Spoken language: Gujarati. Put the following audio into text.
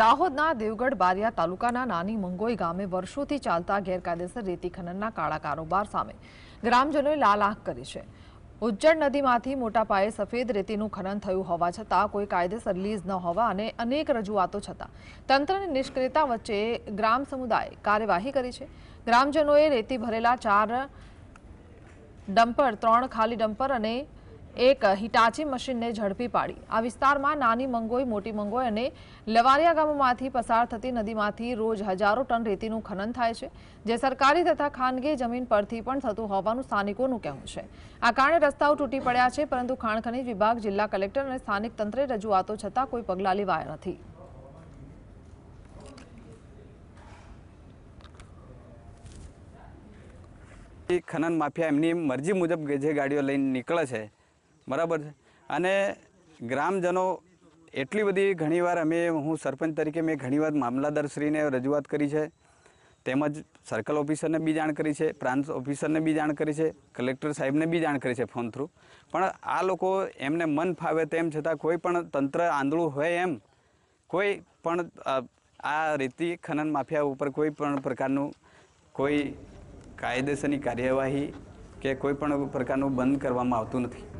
દાહોદના દેવગઢ બારિયા તાલુકાના નાની મંગોઈ ગામે વર્ષોથી ચાલતા ગેરકાયદેસર રેતી ખનનના કાળા કારોબાર સામે ગ્રામજનોએ લાલ આંખ કરી છે. ઉજ્જડ નદીમાંથી મોટા પાયે સફેદ રેતીનું ખનન થયું હોવા છતાં કોઈ કાયદેસર લીઝ ન હોવા અને અનેક રજૂઆતો છતાં તંત્રની નિષ્ક્રિયતા વચ્ચે ગ્રામ સમુદાયે કાર્યવાહી કરી છે. ગ્રામજનોએ રેતી ભરેલા ચાર ડમ્પર, ત્રણ ખાલી ડમ્પર અને એક હિટાચી મશીનને ઝડપી પાડી. આ વિસ્તારમાં નાની મંગોઈ, મોટી મંગોઈ અને લવારિયા ગામોમાંથી પસાર થતી નદીમાંથી રોજ હજારો ટન રેતીનું ખનન થાય છે, જે સરકારી તથા ખાનગી જમીન પરથી પણ થતું હોવાનું સ્થાનિકોનું કહેવું છે. આ કારણે રસ્તાઓ તૂટી પડ્યા છે, પરંતુ ખાણ ખનીજ વિભાગ, જિલ્લા કલેક્ટર અને સ્થાનિક તંત્રે રજૂઆતો છતાં કોઈ પગલાં લેવાયા નથી. ખનન માફિયા એમની મરજી મુજબ જે ગાડીઓ લઈને નીકળે છે બરાબર છે. અને ગ્રામજનો એટલી બધી ઘણીવાર અમે, હું સરપંચ તરીકે મેં ઘણીવાર મામલાદારશ્રીને રજૂઆત કરી છે. તેમજ સર્કલ ઓફિસરને બી જાણ કરી છે, પ્રાંત ઓફિસરને બી જાણ કરી છે, કલેક્ટર સાહેબને બી જાણ કરી છે ફોન થ્રુ. પણ આ લોકો એમને મન ફાવે તેમ છતાં કોઈ પણ તંત્ર આંધળું હોય એમ, કોઈ પણ આ રેતી ખનન માફિયા ઉપર કોઈ પણ પ્રકારનું કોઈ કાયદેસરની કાર્યવાહી કે કોઈ પણ પ્રકારનું બંધ કરવામાં આવતું નથી.